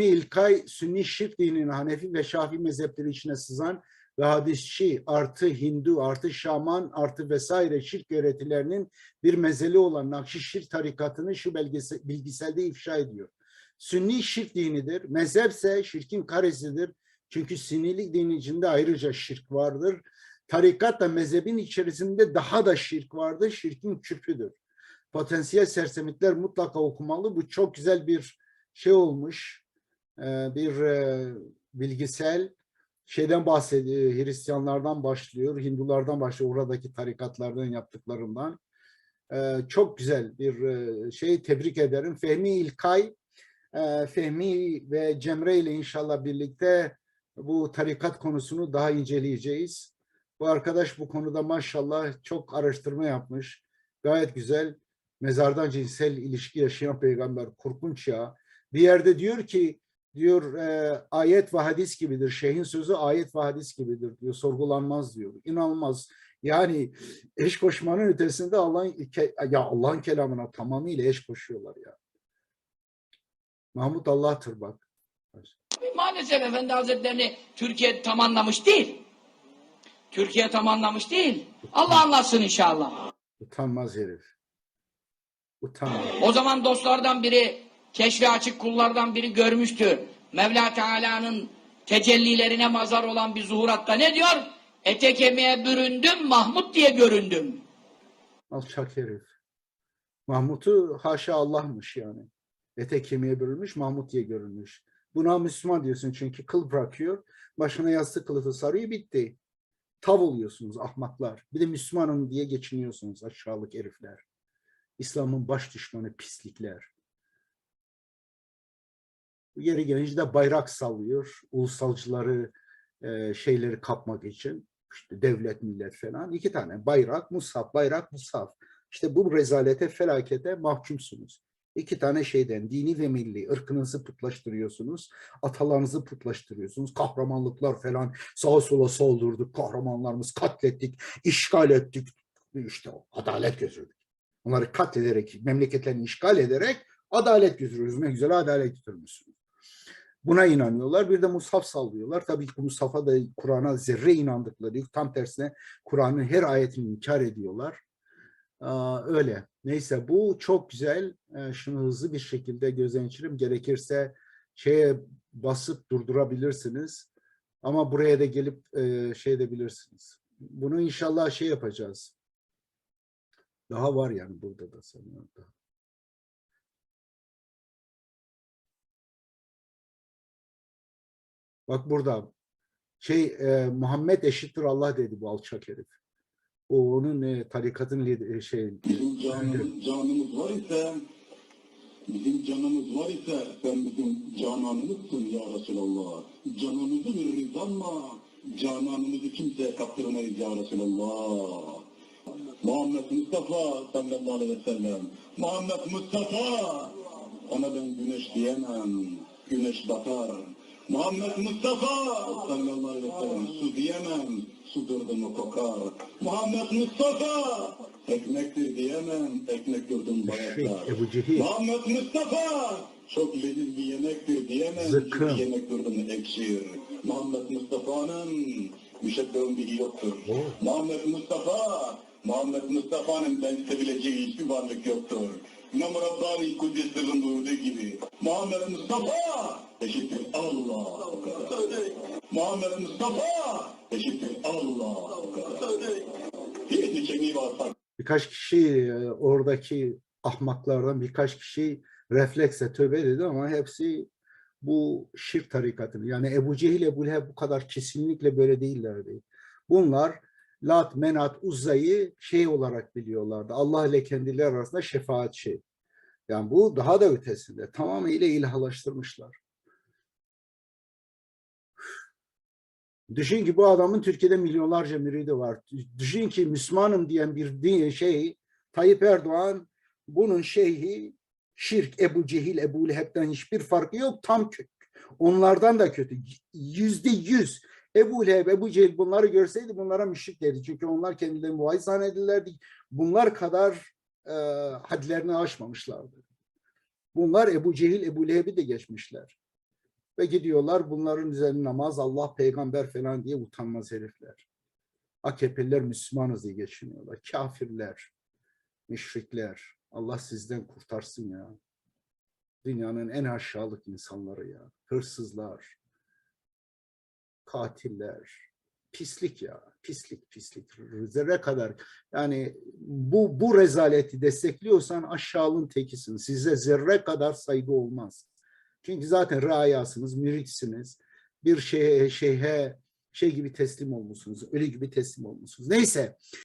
İlkay Sünni şirk dininin Hanefi ve Şafii mezhepleri içine sızan ve hadisçi artı Hindu artı Şaman artı vesaire şirk öğretilerinin bir mezeli olan Nakşişir tarikatını şu belgesi, bilgiselde ifşa ediyor. Sünni şirk dinidir. Mezhepse şirkin karesidir. Çünkü Sünnilik dinin içinde ayrıca şirk vardır. Tarikat da mezhebin içerisinde daha da şirk vardır. Şirkin küpüdür. Potansiyel sersemitler mutlaka okumalı. Bu çok güzel bir şey olmuş. Ee, Bir e, bilgisel şeyden bahsediyor. Hristiyanlardan başlıyor, Hindulardan başlıyor. Oradaki tarikatlardan yaptıklarından. Ee, Çok güzel bir e, şey. Tebrik ederim. Fehmi İlkay, e, Fehmi ve Cemre ile inşallah birlikte bu tarikat konusunu daha inceleyeceğiz. Bu arkadaş bu konuda maşallah çok araştırma yapmış. Gayet güzel. Mezardan cinsel ilişki yaşayan peygamber korkunç ya. Bir yerde diyor ki diyor e, ayet ve hadis gibidir. Şeyhin sözü ayet ve hadis gibidir diyor. Sorgulanmaz diyor. İnanılmaz. Yani eş koşmanın ötesinde Allah'ın ya Allah'ın kelamına tamamıyla eş koşuyorlar ya. Mahmut Allah'tır bak. Maalesef Efendi Hazretlerini Türkiye tam anlamış değil. Türkiye tam anlamış değil. Allah anlatsın inşallah. Utanmaz herif. Utanmaz. O zaman dostlardan biri, keşfi açık kullardan biri görmüştü. Mevla Teala'nın tecellilerine mazar olan bir zuhuratta ne diyor? Ete kemiğe büründüm, Mahmut diye göründüm. Alçak herif. Mahmut'u haşa Allah'mış yani. Ete kemiğe bürünmüş Mahmut diye görünmüş. Buna Müslüman diyorsun çünkü kıl bırakıyor. Başına yastık kılıfı sarıyor bitti. Tav oluyorsunuz ahmaklar. Bir de Müslümanım diye geçiniyorsunuz aşağılık herifler. İslam'ın baş düşmanı pislikler. Yeri gelince de bayrak sallıyor. Ulusalcıları e, şeyleri kapmak için. İşte devlet millet falan. iki tane bayrak, musaf, bayrak, musaf. İşte bu rezalete, felakete mahkumsunuz. İki tane şeyden dini ve milli ırkınızı putlaştırıyorsunuz. Atalarınızı putlaştırıyorsunuz. Kahramanlıklar falan sağa sola saldırdık. Kahramanlarımız katlettik, işgal ettik. İşte o adalet gözürdük. Onları katlederek, memleketlerini işgal ederek adalet götürüyoruz. Ne güzel adalet götürmüşsünüz. Buna inanıyorlar. Bir de mushaf sallıyorlar. Tabii ki Musaf'a da Kur'an'a zerre inandıkları yok. Tam tersine Kur'an'ın her ayetini inkar ediyorlar. Öyle. Neyse bu çok güzel. Ee, şunu hızlı bir şekilde gözden geçirip gerekirse şeye basıp durdurabilirsiniz. Ama buraya da gelip e, şey edebilirsiniz. Bunu inşallah şey yapacağız. Daha var yani burada da sanıyorum. Daha. Bak burada şey e, Muhammed eşittir Allah dedi bu alçak herif. O onun e, tarikatın lider, şey Bizim canımız, canımız var ise, bizim canımız var ise sen bizim cananımızsın ya Resulallah. Canımızı veririz ama cananımızı kimseye kaptırmayız ya Resulallah. Muhammed Mustafa sallallahu aleyhi ve sellem. Muhammed Mustafa. Ona ben güneş diyemem. Güneş batar. Muhammed Mustafa sallallahu aleyhi ve sellem. Su diyemem. Su kokar. Muhammed Mustafa. Ekmektir diyemem. Ekmek durdum şey, bayatlar. Cehil. Muhammed Mustafa. Çok leziz bir yemektir diyemem. Çünkü yemek durdu mu ekşir. Muhammed Mustafa'nın müşebbehun bihi yoktur. Oh. Muhammed Mustafa, Muhammed Mustafa'nın ben sevileceği hiçbir varlık yoktur. İmam Rabbani Kudüs sırrın buyurduğu gibi. Muhammed Mustafa eşittir Allah. Muhammed Mustafa eşittir Allah. Hiçbir kemiği varsa birkaç kişi e, oradaki ahmaklardan birkaç kişi refleksle tövbe dedi ama hepsi bu şirk tarikatını yani Ebu Cehil Ebu Leheb bu kadar kesinlikle böyle değillerdi. Bunlar Lat, Menat, Uzza'yı şey olarak biliyorlardı. Allah ile kendileri arasında şefaatçi. Yani bu daha da ötesinde. Tamamıyla ilahlaştırmışlar. Düşün ki bu adamın Türkiye'de milyonlarca müridi var. Düşün ki Müslümanım diyen bir şey Tayyip Erdoğan bunun şeyhi şirk Ebu Cehil, Ebu Leheb'den hiçbir farkı yok. Tam kötü. Onlardan da kötü. Yüzde yüz. Ebu Leheb, Ebu Cehil bunları görseydi bunlara müşrik derdi. Çünkü onlar kendilerini vaiz zannederlerdi. Bunlar kadar e, hadlerini aşmamışlardı. Bunlar Ebu Cehil, Ebu Leheb'i de geçmişler. Ve gidiyorlar bunların üzerine namaz, Allah, peygamber falan diye utanmaz herifler. AKP'liler Müslümanız diye geçiniyorlar. Kafirler, müşrikler. Allah sizden kurtarsın ya. Dünyanın en aşağılık insanları ya. Hırsızlar, katiller, pislik ya. Pislik, pislik. Zerre kadar. Yani bu, bu rezaleti destekliyorsan aşağılığın tekisin. Size zerre kadar saygı olmaz. Çünkü zaten rayasınız, müritsiniz. Bir şeye, şeyhe, şey gibi teslim olmuşsunuz. Ölü gibi teslim olmuşsunuz. Neyse